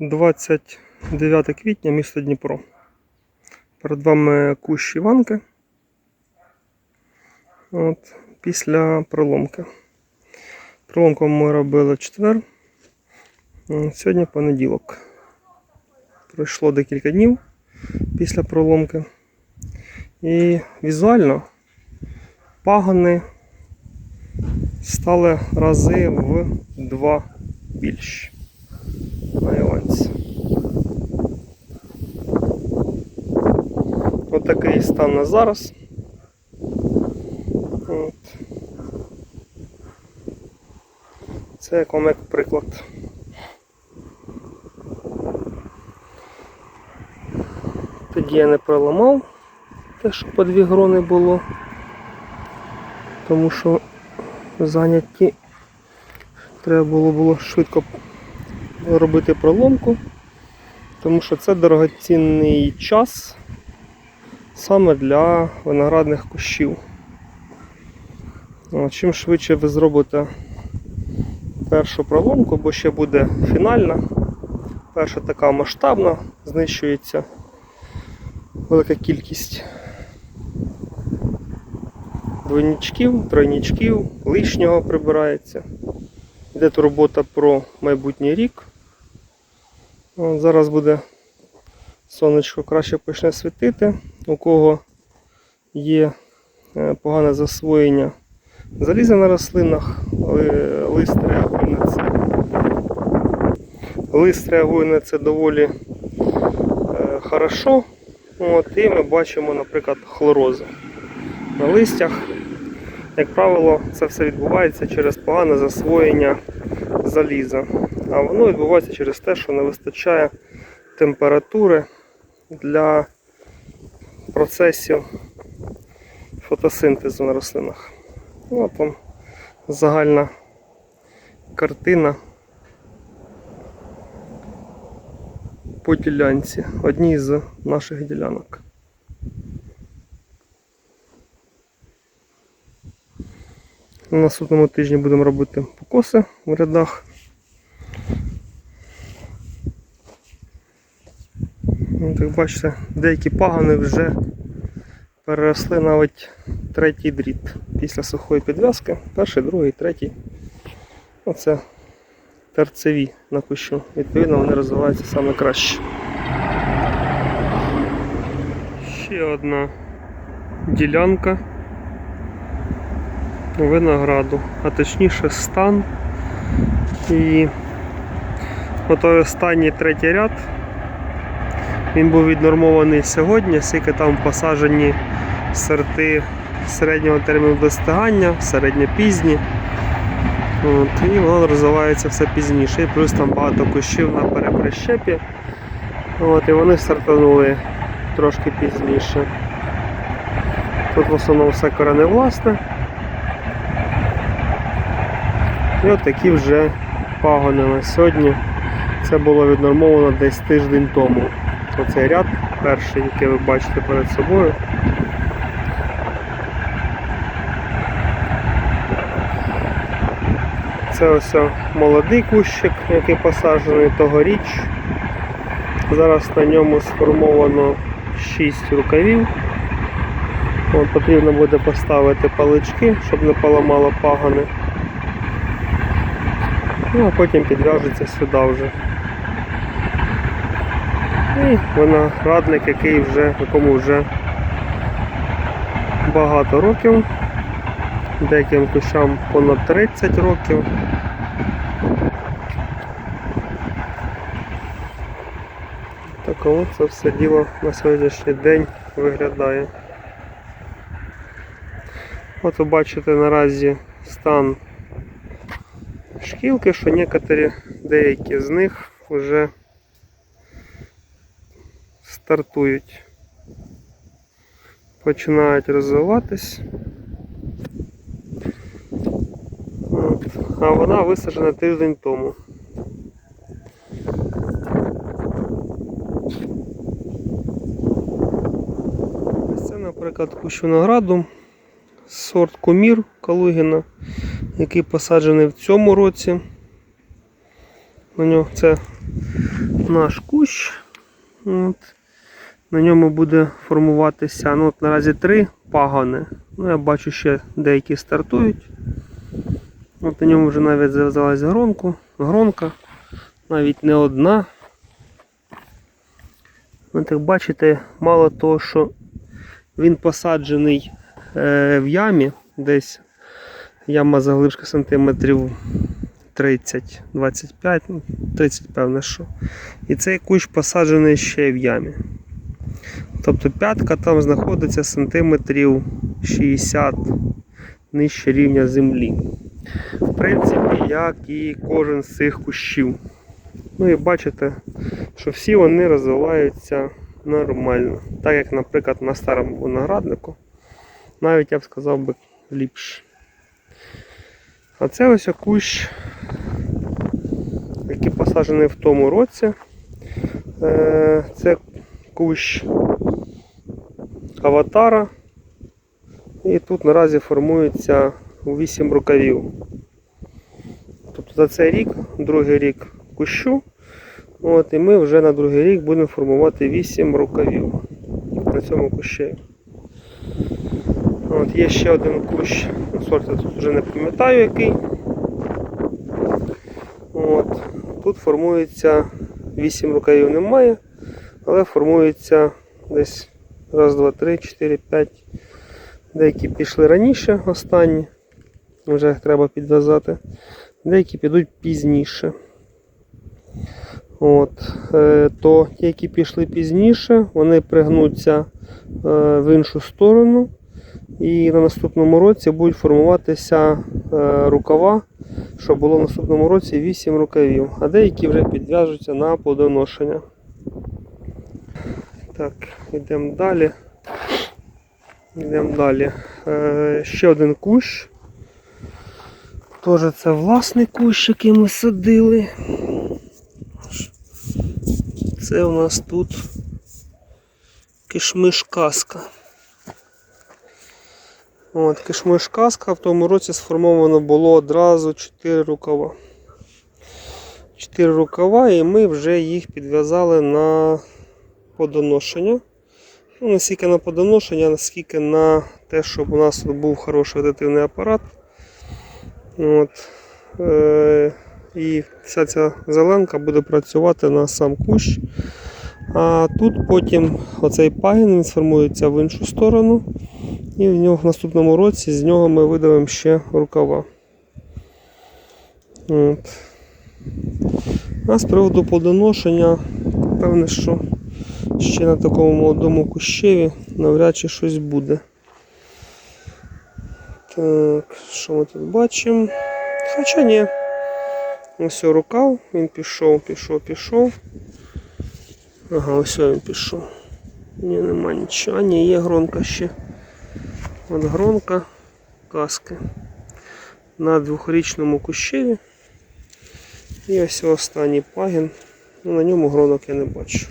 29 квітня, місто Дніпро. Перед вами кущ Іванки. От, після проломки. Проломку ми робили четвер. Сьогодні понеділок. Пройшло декілька днів після проломки. І візуально пагони стали рази в два більші на Іванці. Ось такий стан на зараз. От. Це як вам як приклад. Тоді я не проламав те, що по дві грони було, тому що заняті треба було, було швидко робити проломку, тому що це дорогоцінний час саме для виноградних кущів. Чим швидше ви зробите першу проломку, бо ще буде фінальна, перша така масштабна, знищується велика кількість двойничків, тройничків, лишнього прибирається. Йде тут робота про майбутній рік. Зараз буде сонечко краще почне світити. У кого є е, погане засвоєння заліза на рослинах, ли- лист реагує на це. Лист реагує на це доволі е, хорошо. От, і ми бачимо, наприклад, хлорози на листях. Як правило, це все відбувається через погане засвоєння заліза. А воно відбувається через те, що не вистачає температури для процесів фотосинтезу на рослинах. Ну, От вам загальна картина по ділянці, одній з наших ділянок. На наступному тижні будемо робити покоси в рядах. От, як бачите, деякі пагони вже переросли навіть третій дріт після сухої підв'язки. Перший, другий, третій. Оце терцеві на кущу. Відповідно, вони розвиваються саме краще. Ще одна ділянка винограду, а точніше стан. І отой останній третій ряд. Він був віднормований сьогодні, скільки там посаджені сорти середнього терміну достигання, середньопізні. От, і воно розвивається все пізніше. І плюс там багато кущів на переприщепі. От, і вони стартанули трошки пізніше. Тут в основному все кореневласне. І от такі вже пагони на сьогодні. Це було віднормовано десь тиждень тому. Оцей ряд перший, який ви бачите перед собою. Це ось молодий кущик, який посаджений тогоріч. Зараз на ньому сформовано 6 рукавів. От, потрібно буде поставити палички, щоб не поламало пагони. Ну, а потім підв'яжеться сюди вже. І виноградник, який вже, якому вже багато років, деяким кущам понад 30 років. Так от це все діло на сьогоднішній день виглядає. От ви бачите наразі стан шкілки, що некоторі, деякі з них вже стартують, починають розвиватись. А вона висаджена тиждень тому. Ось Це, наприклад, кущ винограду, сорт Комір Калугіна, який посаджений в цьому році. На нього це наш кущ. От. На ньому буде формуватися ну, от наразі три пагони. Ну, я бачу, ще деякі стартують. От на ньому вже навіть зав'язалась гронку, гронка, навіть не одна. От як бачите, мало того, що він посаджений е, в ямі, десь яма заглибшка сантиметрів 30-25, ну, 30 певне що. І цей кущ посаджений ще в ямі. Тобто п'ятка там знаходиться сантиметрів 60 нижче рівня землі. В принципі, як і кожен з цих кущів. Ну і бачите, що всі вони розвиваються нормально. Так як, наприклад, на старому винограднику, навіть я б сказав би ліпше. А це ось кущ, який посаджений в тому році. Е, Це кущ аватара. І тут наразі формується 8 рукавів. Тобто за цей рік, другий рік кущу. От, і ми вже на другий рік будемо формувати 8 рукавів на цьому кущі. От, є ще один кущ, сорт я тут вже не пам'ятаю який. От, тут формується 8 рукавів немає, але формується десь раз, два, три, чотири, п'ять. Деякі пішли раніше, останні, вже їх треба підв'язати. Деякі підуть пізніше. От, е, то ті, які пішли пізніше, вони пригнуться е, в іншу сторону. І на наступному році будуть формуватися е, рукава, щоб було в наступному році 8 рукавів, а деякі вже підв'яжуться на плодоношення. Так, йдемо далі. Йдемо далі. Е, ще один кущ. Теж це власний кущ, який ми садили. Це у нас тут кишмиш каска. От, кишмиш каска в тому році сформовано було одразу 4 рукава. 4 рукава і ми вже їх підв'язали на подоношення. Ну, не стільки на подоношення, наскільки на те, щоб у нас тут був хороший вегетативний апарат. От. Е, і вся ця зеленка буде працювати на сам кущ. А тут потім оцей пагін він сформується в іншу сторону. І в нього в наступному році з нього ми видавимо ще рукава. От. А з приводу плодоношення, певне, що ще на такому молодому кущеві навряд чи щось буде. Так, що ми тут бачимо? Хоча ні. Ось рукав, він пішов, пішов, пішов. Ага, ось він пішов. Ні, нема нічого. А, ні, є гронка ще. От гронка каски на двохрічному кущеві. І ось останній пагін. Ну, на ньому гронок я не бачу.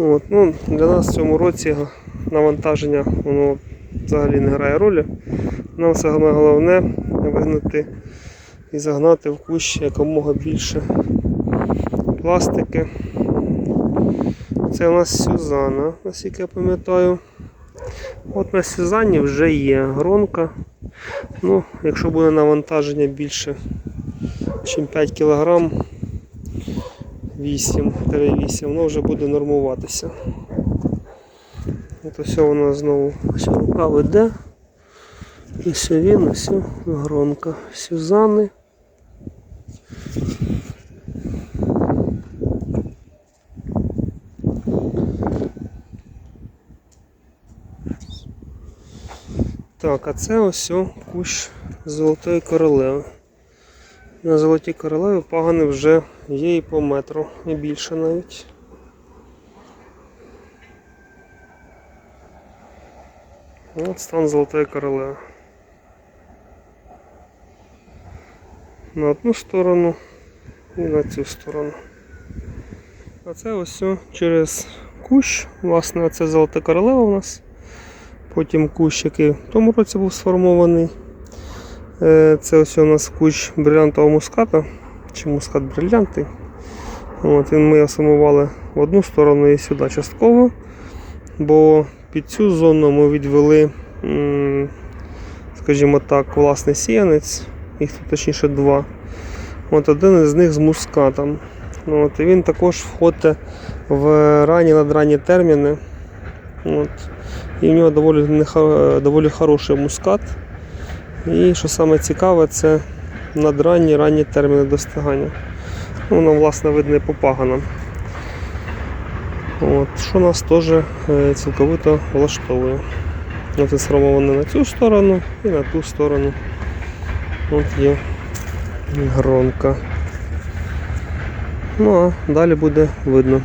От, ну, Для нас в цьому році навантаження воно взагалі не грає ролі. Нам саме головне вигнати і загнати в кущ якомога більше пластики. Це у нас Сюзана, наскільки я пам'ятаю. От на Сюзані вже є гронка. Ну, Якщо буде навантаження більше, ніж 5 кг, 8-8, воно вже буде нормуватися. От ось воно знову ось рука веде. І ось він, ось гронка Сюзани. Так, а це ось кущ золотої королеви. На золотій королеві пагани вже є і по метру, і більше навіть. От стан золотої королеви. На одну сторону і на цю сторону. А це ось через кущ, власне, це золота королева у нас. Потім кущ, який в тому році був сформований. Е, Це ось у нас кущ брилянтового муската чи мускат брилянти. От, ми його сумували в одну сторону і сюди частково, бо під цю зону ми відвели, скажімо так, власний сіянець, їх тут точніше два. От один із них з мускатом. От, і він також входить в ранні надранні терміни. От. І в нього доволі, доволі хороший мускат. І що саме цікаве, це надранні ранні терміни достигання. Воно, власне, видно і по паганам. От, що нас теж е, цілковито влаштовує. От і сформовано на цю сторону і на ту сторону. От є громка. Ну а далі буде видно.